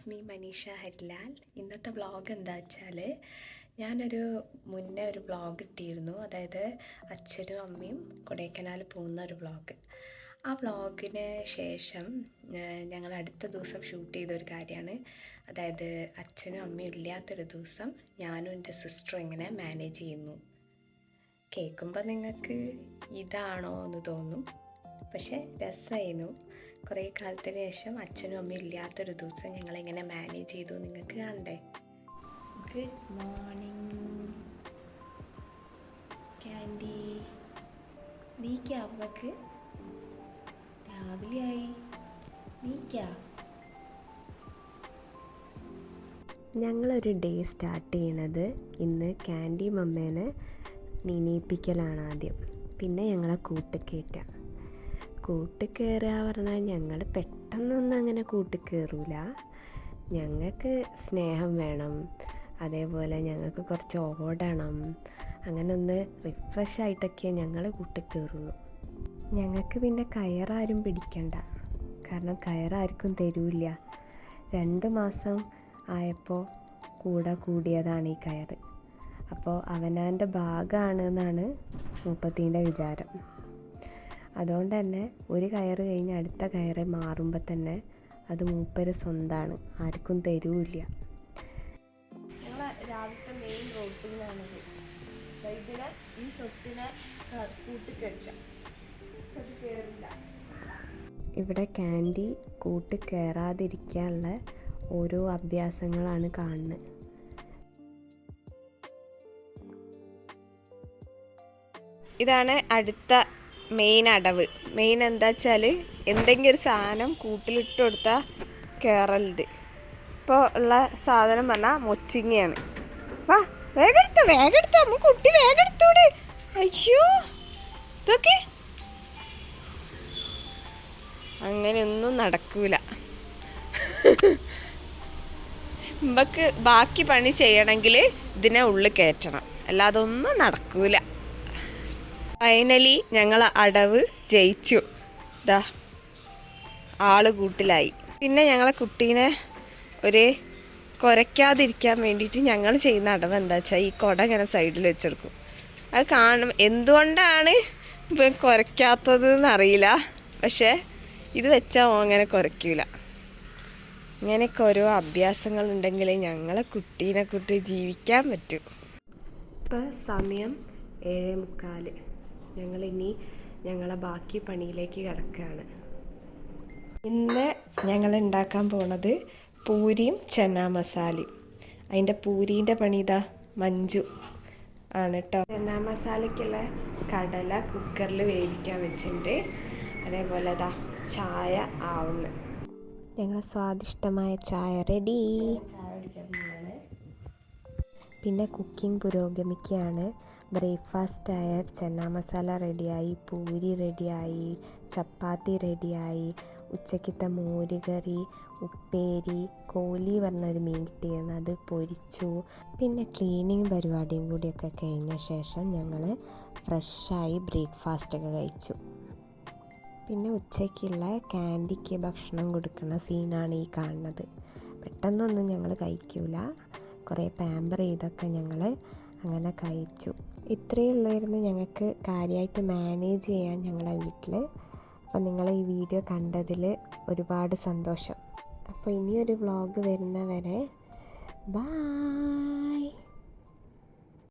It's me Manisha Harilal ഇന്നത്തെ vlog എന്താ വെച്ചാൽ ഞാനൊരു മുന്നേ ഒരു വ്ളോഗ് ഇട്ടിരുന്നു. അതായത് അച്ഛനും അമ്മയും കൊടൈക്കനാൽ പോകുന്ന ഒരു വ്ളോഗ് ആ വ്ളോഗിന് ശേഷം ഞങ്ങൾ അടുത്ത ദിവസം ഷൂട്ട് ചെയ്ത ഒരു കാര്യമാണ്. അതായത് അച്ഛനും അമ്മയും ഇല്ലാത്തൊരു ദിവസം ഞാനും എന്റെ സിസ്റ്ററും ഇങ്ങനെ മാനേജ് ചെയ്യുന്നു. കേൾക്കുമ്പോൾ നിങ്ങൾക്ക് ഇതാണോ എന്ന് തോന്നും. പക്ഷെ രസമായിരുന്നു കുറേ കാലത്തിന് ശേഷം അച്ഛനും അമ്മയും ഇല്ലാത്തൊരു ദിവസം ഞങ്ങൾ എങ്ങനെ മാനേജ് ചെയ്തു. നിങ്ങൾക്ക് കാണണ്ടേ? ഗുഡ് മോർണിംഗ് ക്യാൻഡി നീക്ക അമ്മയ്ക്ക്? രാവിലെയായി. നീക്ക? ഞങ്ങളൊരു ഡേ സ്റ്റാർട്ട് ചെയ്യണത് ഇന്ന് ക്യാൻഡി മമ്മേനെ നീനയിപ്പിക്കലാണ് ആദ്യം. പിന്നെ ഞങ്ങളെ കൂട്ടുകയറ്റുക കൂട്ടുകയറുക പറഞ്ഞാൽ ഞങ്ങൾ പെട്ടെന്നൊന്നും അങ്ങനെ കൂട്ടുകയറൂല ഞങ്ങൾക്ക് സ്നേഹം വേണം. അതേപോലെ ഞങ്ങൾക്ക് കുറച്ച് ഓടണം. അങ്ങനെ ഒന്ന് റിഫ്രഷ് ആയിട്ടൊക്കെ ഞങ്ങൾ കൂട്ടിക്കയറുള്ളൂ ഞങ്ങൾക്ക് പിന്നെ കയറാരും പിടിക്കണ്ട. കാരണം കയറാർക്കും തരൂല്ല. രണ്ട് മാസം ആയപ്പോൾ കൂടെ കൂടിയതാണ് ഈ കയറ്. അപ്പോൾ അവനാന്റെ ഭാഗമാണ് എന്നാണ് മുപ്പത്തീന്റെ വിചാരം. അതുകൊണ്ട് തന്നെ ഒരു കയറ് കഴിഞ്ഞ് അടുത്ത കയറ് മാറുമ്പോൾ തന്നെ അത് മൂപ്പര് സ്വന്തമാണ് ആർക്കും തരൂല്ല. രാവിലത്തെ മെയിൻ ഇതിനെ ഈ സ്വത്തിനെ ഇവിടെ ക്യാൻഡി കൂട്ട് കയറാതിരിക്കാനുള്ള ഓരോ അഭ്യാസങ്ങളാണ് കാണുന്നത് ഇതാണ് അടുത്ത മെയിൻ അടവ്. മെയിൻ എന്താ വെച്ചാൽ എന്തെങ്കിലും ഒരു സാധനം കൂട്ടിലിട്ട് കൊടുത്താൽ കയറലുണ്ട് ഇപ്പോൾ ഉള്ള സാധനം പറഞ്ഞാൽ മൊച്ചിങ്ങയാണ്. വാ വേഗം എടുത്തോ വേഗം എടുത്തോ നമ്മൾ കുട്ടി വേഗം എടുത്തോട് അയ്യോ ഇതൊക്കെ. അങ്ങനെയൊന്നും നടക്കൂല. നമുക്ക് ബാക്കി പണി ചെയ്യണമെങ്കിൽ ഇതിനെ ഉള്ളിൽ കയറ്റണം. അല്ലാതെ ഒന്നും നടക്കൂല. ഫൈനലി ഞങ്ങൾ അടവ് ജയിച്ചു. ദാ ആൾ കൂട്ടിലായി. പിന്നെ ഞങ്ങളെ കുട്ടീനെ ഒരു കുരയ്ക്കാതിരിക്കാൻ വേണ്ടിയിട്ട് ഞങ്ങൾ ചെയ്യുന്ന അടവ് എന്താ വെച്ചാൽ ഈ കുട ഇങ്ങനെ സൈഡിൽ വെച്ചെടുക്കും. അത് കാണും എന്തുകൊണ്ടാണ് ഇപ്പം കുരയ്ക്കാത്തത് എന്നറിയില്ല പക്ഷേ ഇത് വെച്ചാൽ ഓ അങ്ങനെ കുറയ്ക്കൂല ഇങ്ങനെയൊക്കെ ഓരോ അഭ്യാസങ്ങൾ ഉണ്ടെങ്കിൽ ഞങ്ങളെ കുട്ടീനെ കുട്ടി ജീവിക്കാൻ പറ്റും. ഇപ്പം സമയം ഏഴേ മുക്കാൽ. ഞങ്ങളിനി ഞങ്ങളെ ബാക്കി പണിയിലേക്ക് കിടക്കുകയാണ്. ഇന്ന് ഞങ്ങൾ ഉണ്ടാക്കാൻ പോണത് പൂരിയും ചന മസാലയും. അതിന്റെ പൂരീന്റെ പണി ഇതാ മഞ്ജു ആണ് കേട്ടോ ചന മസാലയ്ക്കുള്ള കടല കുക്കറിൽ വേവിക്കാൻ വെച്ചിട്ടുണ്ട്. അതേപോലെ അതാ ചായ ആവുന്നു. ഞങ്ങളെ സ്വാദിഷ്ടമായ ചായ റെഡി. പിന്നെ കുക്കിംഗ് പുരോഗമിക്കുകയാണ്. ബ്രേക്ക്ഫാസ്റ്റായ ചെന്ന മസാല റെഡിയായി പൂരി റെഡിയായി ചപ്പാത്തി റെഡിയായി ഉച്ചക്കത്തെ മോരുകറി ഉപ്പേരി കോലി പറഞ്ഞൊരു മീൻ കിട്ടിയിരുന്നു അത് പൊരിച്ചു. പിന്നെ ക്ലീനിങ് പരിപാടിയും കൂടിയൊക്കെ കഴിഞ്ഞ ശേഷം ഞങ്ങൾ ഫ്രഷായി ബ്രേക്ക്ഫാസ്റ്റൊക്കെ കഴിച്ചു. പിന്നെ ഉച്ചയ്ക്കുള്ള ക്യാൻഡിക്ക് ഭക്ഷണം കൊടുക്കുന്ന സീനാണ് ഈ കാണുന്നത്. പെട്ടെന്നൊന്നും ഞങ്ങൾ കഴിക്കൂല. കുറേ പാമ്പർ ചെയ്തൊക്കെ ഞങ്ങൾ അങ്ങനെ കഴിച്ചു. ഇത്രയേ ഉള്ളായിരുന്നു ഞങ്ങൾക്ക് കാര്യമായിട്ട് മാനേജ് ചെയ്യാൻ ഞങ്ങളെ വീട്ടിൽ അപ്പോൾ നിങ്ങൾ ഈ വീഡിയോ കണ്ടതിൽ ഒരുപാട് സന്തോഷം. അപ്പോൾ ഇനിയൊരു വ്ളോഗ് വരുന്നവരെ ബായ്